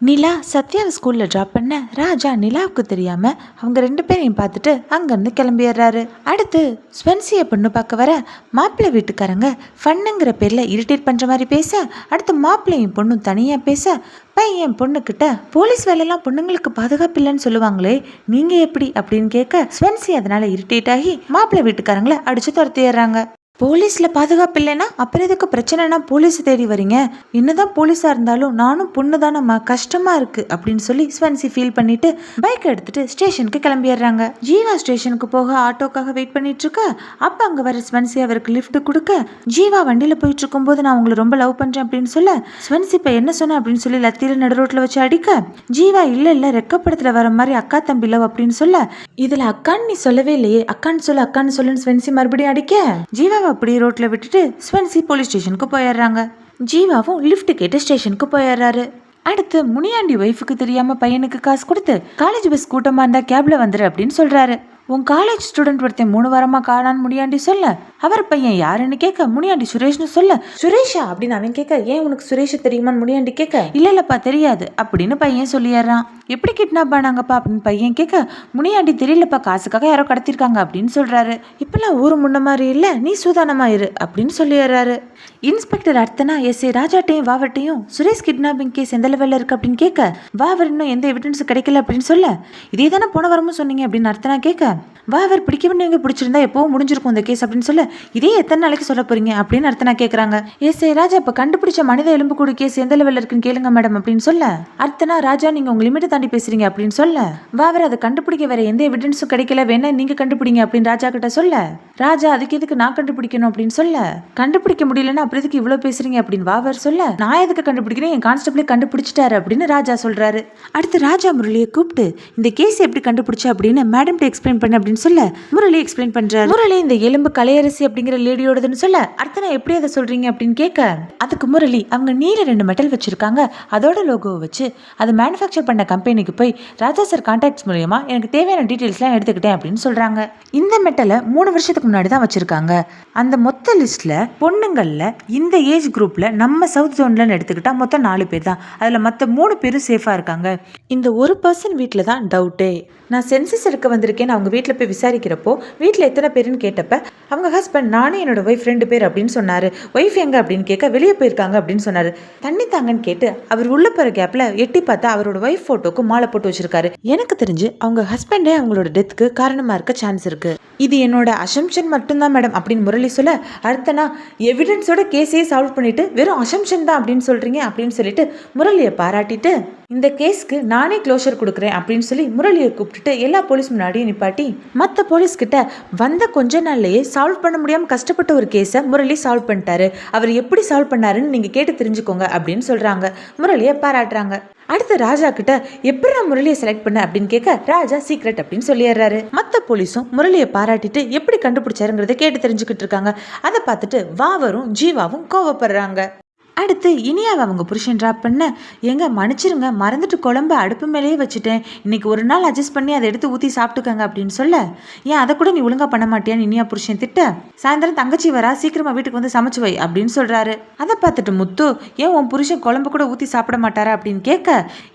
நிலா சத்யாவை ஸ்கூலில் ட்ராப் பண்ண ராஜா நிலாவுக்கு தெரியாமல் அவங்க ரெண்டு பேரையும் பார்த்துட்டு அங்கேருந்து கிளம்பிடுறாரு அடுத்து ஸ்வென்சியை பொண்ணு பார்க்க வர மாப்பிள்ளை வீட்டுக்காரங்க ஃபன்னுங்கிற பேரில் இரிட்டேட் பண்ணுற மாதிரி பேச அடுத்து மாப்பிள்ளையும் பொண்ணும் தனியாக பேச பையன் பொண்ணுக்கிட்ட போலீஸ் வேலையெல்லாம் பொண்ணுங்களுக்கு பாதுகாப்பு இல்லைன்னு சொல்லுவாங்களே நீங்கள் எப்படி அப்படின்னு கேட்க ஸ்வென்சி அதனால் இரிட்டேட் ஆகி மாப்பிள்ளை வீட்டுக்காரங்களை அடித்து துரத்திடுறாங்க போலீஸில் பாதுகாப்பு இல்லைன்னா அப்புறம் எதுக்கு பிரச்சனைனா போலீஸ் தேடி வரீங்க? என்னதான் போலீஸாக இருந்தாலும் நானும் பொண்ணு தானம்மா கஷ்டமாக இருக்குது அப்படின்னு சொல்லி ஸ்வன்சி ஃபீல் பண்ணிட்டு பைக் எடுத்துட்டு ஸ்டேஷனுக்கு கிளம்பிடுறாங்க. ஜீவா ஸ்டேஷனுக்கு போக ஆட்டோக்காக வெயிட் பண்ணிட்டு இருக்க? அப்போ அங்கே வர ஸ்வன்சி அவருக்கு லிஃப்ட் கொடுக்க ஜீவா வண்டியில் போயிட்டு இருக்கும்போது நான் உங்களை ரொம்ப லவ் பண்ணுறேன் அப்படின்னு சொல்ல ஸ்வன்சி இப்போ என்ன சொன்ன? அப்படின்னு சொல்லி லத்தியில் நடு ரோட்டில் வச்சு அடிக்க ஜீவா இல்லை இல்லை ரெக்கப்படத்தில் வர மாதிரி அக்கா தம்பி லவ் அப்படின்னு சொல்ல இதில் அக்கான்னு நீ சொல்லவே இல்லையே. அக்கான்னு சொல்லு அக்கான்னு சொல்லுன்னு ஸ்வன்சி மறுபடியும் அடிக்க. ஜீவா அப்படியே ரோட்டில் விட்டுட்டு ஸ்வென்சி போலீஸ் ஸ்டேஷனுக்கு போயிடுறாங்க. ஜீவாவும் லிஃப்ட் கேட்டு ஸ்டேஷனுக்கு போயிடுறாரு. அடுத்து முனியாண்டி ஒய்ஃபுக்கு தெரியாம பையனுக்கு காசு கொடுத்து காலேஜ் பஸ் கூட்டமா இருந்தா கேப்ல வந்துரு அப்படின்னு சொல்றாரு. உன் காலேஜ் ஸ்டூடெண்ட் ஒருத்தன் மூணு வாரமா காணான்னு முனியாண்டி சொல்ல? அவர் பையன் யாருன்னு கேட்க முனியாண்டி சுரேஷ்னு சொல்ல. சுரேஷா? அப்படின்னு அவன் கேட்க ஏன் உனக்கு சுரேஷ் தெரியுமான்னு முனியாண்டி கேட்க இல்ல இல்லப்பா தெரியாது. அப்படின்னு பையன் சொல்லிடுறான். எப்படி கிட்னாப் ஆனாங்கப்பா அப்படின்னு பையன் கேட்க முனியாண்டி தெரியலப்பா காசுக்காக யாரோ கடத்திருக்காங்க அப்படின்னு சொல்றாரு. இப்பெல்லாம் ஊரு முன்ன மாதிரி இல்ல. நீ சூதானமா இரு அப்படின்னு சொல்லிடுறாரு. Inspector Arthana S. ஏ. ராஜாட்டையும் வாவட்டையும் சுரேஷ் கிட்னாப்பிங் கேஸ் எந்த லெவலில் இருக்கு அப்படின்னு கேட்க வாவர் இன்னும் எந்த எவிடன்ஸும் கிடைக்கல அப்படின்னு சொல்ல. இதே தானே போன வாரமும் சொன்னீங்க அப்படின்னு அர்த்தனா கேட்க வாவர் பிடிக்க வேண்டியவங்க பிடிச்சிருந்தா எப்பவும் முடிஞ்சிருக்கும் இந்த கேஸ் அப்படின்னு சொல்ல இதே எத்தனை நாளைக்கு சொல்ல போறீங்க? அப்படின்னு அர்த்தனா கேட்குறாங்க எஸ் ஏ ராஜா இப்போ கண்டுபிடிச்ச மனித எலும்புக்கூடு கேஸ் எந்த லெவலில் இருக்குன்னு கேளுங்க மேடம் அப்படின்னு சொல்ல. அர்த்தனா ராஜா நீங்க உங்க லிமிட்டை தாண்டி பேசுறீங்க அப்படின்னு சொல்ல. வாவர் அதை கண்டுபிடிக்க வேற எந்த எவிடன்ஸும் கிடைக்கல வேணா நீங்க கண்டுபிடிங்க அப்படின்னு ராஜா கிட்ட சொல்ல. ராஜா அதுக்கு எதுக்கு நான் கண்டுபிடிக்கணும்? அப்படின்னு சொல்ல. கண்டுபிடிக்க முடியலன்னா அப்புறம் எதுக்கு இவ்வளோ பேசுறீங்க? அப்படின்னு வாவர் சொல்ல. நான் எதுக்கு கண்டுபிடிக்கிறேன்? என் கான்ஸ்டபிளே கண்டுபிடிச்சிட்டாரு அப்படின்னு ராஜா சொல்றாரு. அடுத்து ராஜா முரளியை கூப்பிட்டு இந்த கேஸ் எப்படி கண்டுபிடிச்சா? அப்படின்னு மேடம் எக்ஸ்பிளைன் பண்ணு அப்படின்னு சொல்ல. முரளி எக்ஸ்பிளைன் பண்றாரு. முரளி இந்த எலும்பு கலையரசி அப்படிங்கிற லேடியோடதுன்னு சொல்ல. அர்த்தனா எப்படி அதை சொல்றீங்க அப்படின்னு கேட்க அதுக்கு முரளி அவங்க நீல ரெண்டு மெட்டல் வச்சிருக்காங்க. அதோட லோகோவை வச்சு அதை மேனுஃபேக்சர் பண்ண கம்பெனிக்கு போய் ராஜா சார் கான்டாக்ட்ஸ் மூலயமா எனக்கு தேவையான டீட்டெயில்ஸ்லாம் எடுத்துக்கிட்டேன் அப்படின்னு சொல்றாங்க. இந்த மெட்டலை மூணு வருஷத்துக்கு முன்னாடி தான் வச்சிருக்காங்க. அந்த மொத்த லிஸ்ட்ல பொண்ணுங்கள்ல இந்த ஏஜ் குரூப்ல நம்ம சவுத் ஜோன்ல எடுத்துக்கிட்டா மொத்தம் நாலு பேர் தான். அதுல மற்ற மூணு பேரும் சேஃபா இருக்காங்க. இந்த ஒரு பர்சன் வீட்டில் தான் டவுட்டே நான் சென்சஸ் எடுக்க வந்திருக்கேன் அவங்க வீட்டில் போய் விசாரிக்கிறப்போ வீட்டில் எத்தனை பேருன்னு கேட்டப்ப அவங்க ஹஸ்பண்ட் நானும் என்னோட ஒய்ஃப் ரெண்டு பேர் அப்படின்னு சொன்னார். ஒய்ஃப் எங்க அப்படின்னு கேட்க வெளியே போயிருக்காங்க அப்படின்னு சொன்னார். தண்ணி தாங்கன்னு கேட்டு அவர் உள்ள போகிற கேப்பில் எட்டி பார்த்தா அவரோட ஒய்ஃப் ஃபோட்டோக்கு மாலை போட்டு வச்சிருக்காரு. எனக்கு தெரிஞ்சு அவங்க ஹஸ்பண்டே அவங்களோட டெத்துக்கு காரணமாக இருக்க சான்ஸ் இருக்கு. இது என்னோட அசம்ஷன் மட்டும்தான் மேடம் அப்படின்னு முரளி சொல்ல அடுத்தனா எவிடன்ஸோட கேஸையே சால்வ் பண்ணிட்டு வெறும் அசம்ஷன் தான் அப்படின்னு சொல்கிறீங்க அப்படின்னு சொல்லிட்டு முரளியை பாராட்டிட்டு இந்த கேஸ்க்கு நானே க்ளோஷர் கொடுக்குறேன் அப்படின்னு சொல்லி முரளியை கூப்பிட்டுட்டு எல்லா போலீஸ் முன்னாடியும் நிப்பாட்டி மற்ற போலீஸ் கிட்ட வந்த கொஞ்ச நாள்லயே சால்வ் பண்ண முடியாம கஷ்டப்பட்ட ஒரு கேஸை முரளி சால்வ் பண்ணிட்டாரு. அவர் எப்படி சால்வ் பண்ணாருன்னு நீங்க கேட்டு தெரிஞ்சுக்கோங்க அப்படின்னு சொல்றாங்க. முரளியை பாராட்டுறாங்க. அடுத்து ராஜா கிட்ட எப்படி நான் முரளியை செலக்ட் பண்ண அப்படின்னு கேட்க ராஜா சீக்ரெட் அப்படின்னு சொல்லிடுறாரு. மற்ற போலீஸும் முரளியை பாராட்டிட்டு எப்படி கண்டுபிடிச்சாருங்கிறத கேட்டு தெரிஞ்சுக்கிட்டு இருக்காங்க. அதை பார்த்துட்டு வாவரும் ஜீவாவும் கோவப்படுறாங்க. அடுத்து இனியாவை அவங்க புருஷன் ட்ராப் பண்ண எங்க மன்னிச்சிருங்க மறந்துட்டு குழம்பு அடுப்பு மேலேயே வச்சுட்டேன். இன்னைக்கு ஒரு நாள் அட்ஜஸ்ட் பண்ணி அதை எடுத்து ஊற்றி சாப்பிட்டுக்கங்க அப்படின்னு சொல்ல ஏன் அதை கூட நீ ஒழுங்காக பண்ண மாட்டியான்னு இனியா புருஷன் திட்ட சாயந்தரம் தங்கச்சி வரா சீக்கிரமாக வீட்டுக்கு வந்து சமைச்சு வை அப்படின்னு சொல்கிறாரு அதை பார்த்துட்டு முத்து ஏன் உன் புருஷன் குழம்பு கூட ஊற்றி சாப்பிட மாட்டாரா? அப்படின்னு கேட்க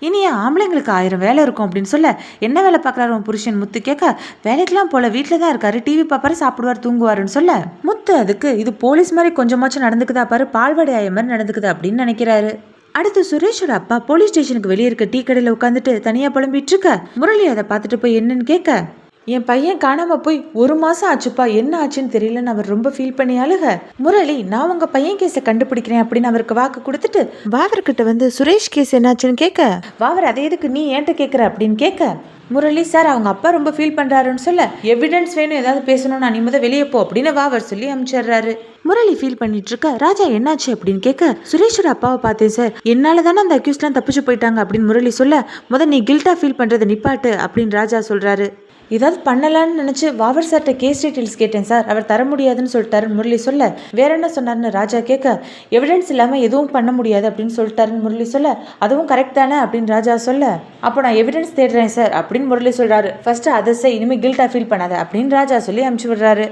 இனியா ஆம்பளைங்களுக்கு ஆயிரம் வேலை இருக்கும் அப்படின்னு சொல்ல என்ன வேலை பார்க்குறாரு உன் புருஷன்? முத்து கேட்க வேலைக்கெல்லாம் போல வீட்டில் தான் இருக்காரு டிவி பார்ப்பாரு சாப்பிடுவார் தூங்குவாருன்னு சொல்ல. முத்து அதுக்கு இது போலீஸ் மாதிரி கொஞ்சமாச்சும் நடந்துக்குதா பாரு பால்வாடி ஆய மாதிரி இருக்குது அப்படின்னு நினைக்கிறாரு. அடுத்து சுரேஷோட அப்பா போலீஸ் ஸ்டேஷனுக்கு வெளியே இருக்க டீ கடையில் உட்காந்துட்டு தனியாக புலம்பிட்டு இருக்க முரளி அதை பார்த்துட்டு போய் என்னன்னு கேட்க என் பையன் காணாம போய் ஒரு மாசம் ஆச்சுப்பா என்ன ஆச்சுன்னு தெரியலன்னு அவர் ரொம்ப ஃபீல் பண்ணி அழுக. முரளி நான் உங்க பையன் கேஸை கண்டுபிடிக்கிறேன் அப்படின்னு அவருக்கு வாக்கு கொடுத்துட்டு வாவர்கிட்ட வந்து சுரேஷ் கேஸ் என்னாச்சுன்னு கேட்க வாவர் அதை எதுக்கு நீ ஏன்ட்ட கேட்குற? அப்படின்னு கேட்க முரளி சார் அவங்க அப்பா ரொம்ப ஃபீல் பண்ணுறாருன்னு சொல்ல எவிடன்ஸ் வேணும் ஏதாவது பேசணும் நான் முத வெளியே போ அப்படின்னு வாவர் சொல்லி அனுப்பிச்சிடுறாரு முரளி ஃபீல் பண்ணிட்டு இருக்க ராஜா என்னாச்சு? அப்படின்னு கேட்க சுரேஷோட அப்பாவை பார்த்தேன் சார். என்னால தானே அந்த அக்யூஸ்லாம் தப்பிச்சு போயிட்டாங்க அப்படின்னு முரளி சொல்ல முத நீ கில்ட்டா ஃபீல் பண்றதை நிப்பாட்டு அப்படின்னு ராஜா சொல்றாரு. ஏதாவது பண்ணலான்னு நினச்சி வாவர் சார்கிட்ட கேஸ் டீட்டெயில்ஸ் கேட்டேன் சார். அவர் தர முடியாதுன்னு சொல்லிட்டாரு முரளி சொல்ல வேற என்ன சொன்னார்னு ராஜா கேட்க எவிடன்ஸ் இல்லாமல் எதுவும் பண்ண முடியாது அப்படின்னு சொல்லிட்டாருன்னு முரளி சொல்ல அதுவும் கரெக்ட் தானே? அப்படின்னு ராஜா சொல்ல அப்போ நான் எவிடன்ஸ் தேடுறேன் சார் அப்படின்னு முரளி சொல்கிறாரு ஃபஸ்ட்டு அதை செய் இனிமேல் கில்ட்டாக ஃபீல் பண்ணாத அப்படின்னு ராஜா சொல்லி அனுப்பிச்சி விடுறாரு.